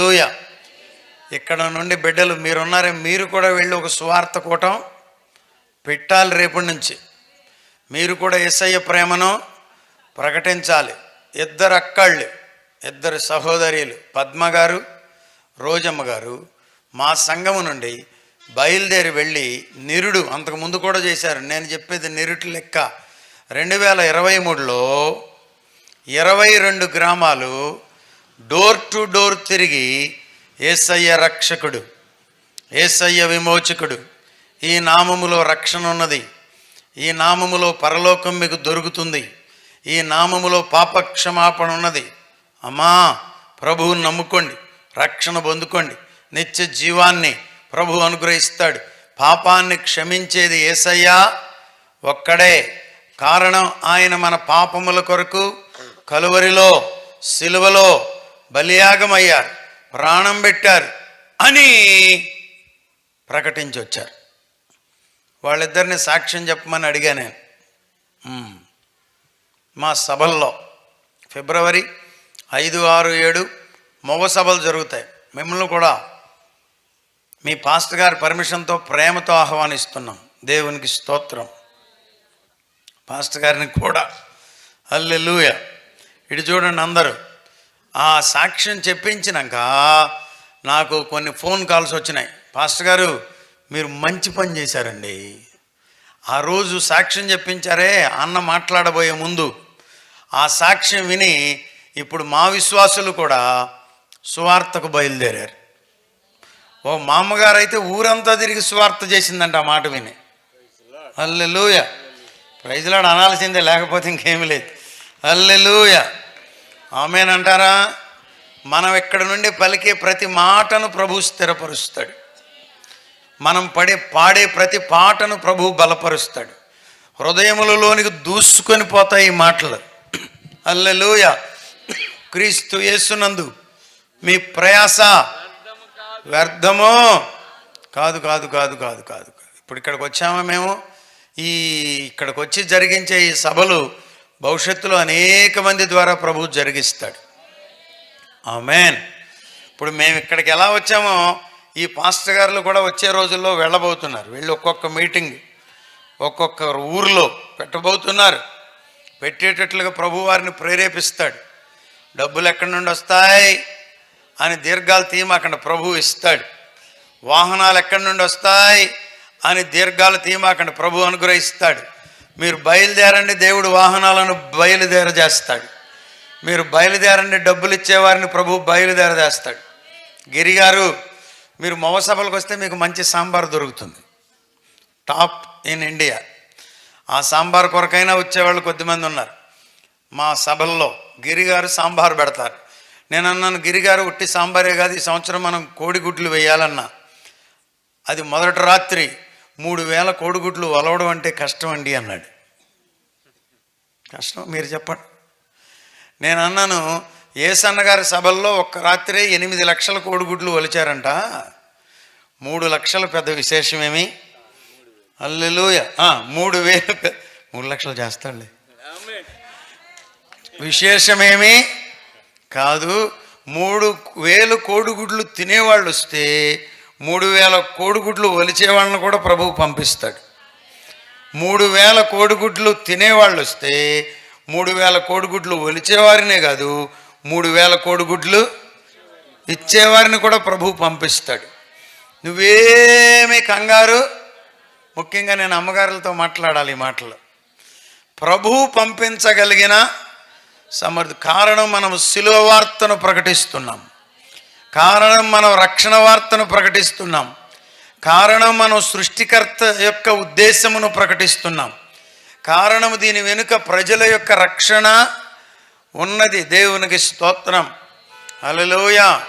హల్లెలూయా. ఇక్కడ నుండి బిడ్డలు మీరున్నారే మీరు కూడా వెళ్ళి ఒక సువార్త కూటం పెట్టాలి రేపటి నుంచి. మీరు కూడా ఎస్ఐ ప్రేమను ప్రకటించాలి. ఇద్దరు అక్కళ్ళు ఇద్దరు సహోదరులు పద్మ గారు రోజమ్మ గారు మా సంఘము నుండి బయలుదేరి వెళ్ళి నిరుడు అంతకు ముందు కూడా చేశారు నేను చెప్పేది నిరుటి లెక్క రెండు వేల ఇరవై మూడులో ఇరవై రెండు గ్రామాలు డోర్ టు డోర్ తిరిగి ఏసయ్య రక్షకుడు ఏసయ్య విమోచకుడు. ఈ నామములో రక్షణ ఉన్నది. ఈ నామములో పరలోకం మీకు దొరుకుతుంది. ఈ నామములో పాపక్షమాపణ ఉన్నది. అమ్మా ప్రభువుని నమ్ముకోండి రక్షణ పొందుకోండి. నిత్య జీవాన్ని ప్రభు అనుగ్రహిస్తాడు. పాపాన్ని క్షమించేది ఏసయ్యా ఒక్కడే. కారణం ఆయన మన పాపముల కొరకు కలువరిలో సిలువలో బలియాగమయ్యారు ప్రాణం పెట్టారు అని ప్రకటించి వచ్చారు. వాళ్ళిద్దరిని సాక్ష్యం చెప్పమని అడిగా నేను. మా సభల్లో ఫిబ్రవరి ఐదు ఆరు ఏడు మగ సభలు జరుగుతాయి. మిమ్మల్ని కూడా మీ పాస్టర్ గారి పర్మిషన్తో ప్రేమతో ఆహ్వానిస్తున్నాం. దేవునికి స్తోత్రం. పాస్టర్ గారిని కూడా అల్లెలుయ ఇటు చూడండి అందరూ ఆ సాక్ష్యం చెప్పించినాక నాకు కొన్ని ఫోన్ కాల్స్ వచ్చినాయి. పాస్టర్ గారు మీరు మంచి పని చేశారండి. ఆ రోజు సాక్ష్యం చెప్పించారే అన్న మాట్లాడబోయే ముందు. ఆ సాక్ష్యం విని ఇప్పుడు మా విశ్వాసులు కూడా సువార్తకు బయలుదేరారు. ఓ మా అమ్మగారు అయితే ఊరంతా తిరిగి సువార్త చేసిందంట ఆ మాట విని. అల్లెలూయ ప్రైజ్లాడు అనాల్సిందే లేకపోతే ఇంకేమీ లేదు. అల్లెలూయ ఆమెనంటారా? మనం ఇక్కడ నుండి పలికే ప్రతి మాటను ప్రభు స్థిరపరుస్తాడు. మనం పడే పాడే ప్రతి పాటను ప్రభు బలపరుస్తాడు. హృదయములలోనికి దూసుకొని పోతాయి ఈ మాటలు. అల్లెలుయ క్రీస్తు యేసునందు మీ ప్రయాస. వ్యర్థమో. కాదు కాదు కాదు కాదు కాదు కాదు. ఇప్పుడు ఇక్కడికి వచ్చామా మేము? ఈ ఇక్కడికి వచ్చి జరిగించే ఈ సభలు భవిష్యత్తులో అనేక మంది ద్వారా ప్రభు జరిగిస్తాడు. ఆమెన్. ఇప్పుడు మేము ఇక్కడికి ఎలా వచ్చామో ఈ పాస్టర్ గారులు కూడా వచ్చే రోజుల్లో వెళ్ళబోతున్నారు. వెళ్ళి ఒక్కొక్క మీటింగ్ ఒక్కొక్క ఊర్లో పెట్టబోతున్నారు. పెట్టేటట్లుగా ప్రభు వారిని ప్రేరేపిస్తాడు. డబ్బులు ఎక్కడి నుండి వస్తాయి అని దీర్ఘాలు అక్కడ ప్రభు ఇస్తాడు. వాహనాలు ఎక్కడి నుండి వస్తాయి అని దీర్ఘాలు తీయమాకండి ప్రభు అనుగ్రహిస్తాడు. మీరు బయలుదేరండి దేవుడు వాహనాలను బయలుదేరజేస్తాడు. మీరు బయలుదేరండి డబ్బులు ఇచ్చేవారిని ప్రభు బయలుదేరజేస్తాడు. గిరిగారు మీరు మవసభలకు వస్తే మీకు మంచి సాంబార్ దొరుకుతుంది. Top in India. ఆ సాంబార్ కొరకైనా వచ్చేవాళ్ళు కొద్దిమంది ఉన్నారు. మా సభల్లో గిరిగారు సాంబార్ పెడతారు. నేను అన్నాను గిరిగారు ఉట్టి సాంబారే కాదు ఈ సంవత్సరం మనం కోడిగుడ్లు వేయాలన్నా. అది మొదటి రాత్రి మూడు వేల కోడిగుడ్లు వలవడం అంటే కష్టం అండి అన్నాడు. కష్టం మీరు చెప్పండి. నేను అన్నాను ఏసన్నగారి సభల్లో ఒక్క రాత్రే ఎనిమిది లక్షల కోడిగుడ్లు వలిచారంట. మూడు లక్షల పెద్ద విశేషమేమి? అల్లెలుయ. మూడు వేలు మూడు లక్షలు చేస్తాడులే. విశేషమేమి? కాదు మూడు వేలు కోడిగుడ్లు తినేవాళ్ళు వస్తే మూడు వేల కోడిగుడ్లు ఒలిచేవాళ్ళని కూడా ప్రభువు పంపిస్తాడు. మూడు వేల కోడిగుడ్లు తినేవాళ్ళు వస్తే మూడు వేల కోడిగుడ్లు ఒలిచేవారినే కాదు మూడు వేల కోడిగుడ్లు ఇచ్చేవారిని కూడా ప్రభువు పంపిస్తాడు. నువ్వేమీ కంగారు? ముఖ్యంగా నేను అమ్మగారులతో మాట్లాడాలి ఈ మాటలు. ప్రభువు పంపించగలిగిన సమర్థ కారణం మనం శిలువ వార్తను ప్రకటిస్తున్నాం. కారణం మనం రక్షణ వార్తను ప్రకటిస్తున్నాం. కారణం మనం సృష్టికర్త యొక్క ఉద్దేశమును ప్రకటిస్తున్నాం. కారణం దీని వెనుక ప్రజల యొక్క రక్షణ ఉన్నది. దేవునికి స్తోత్రం. అలలోయ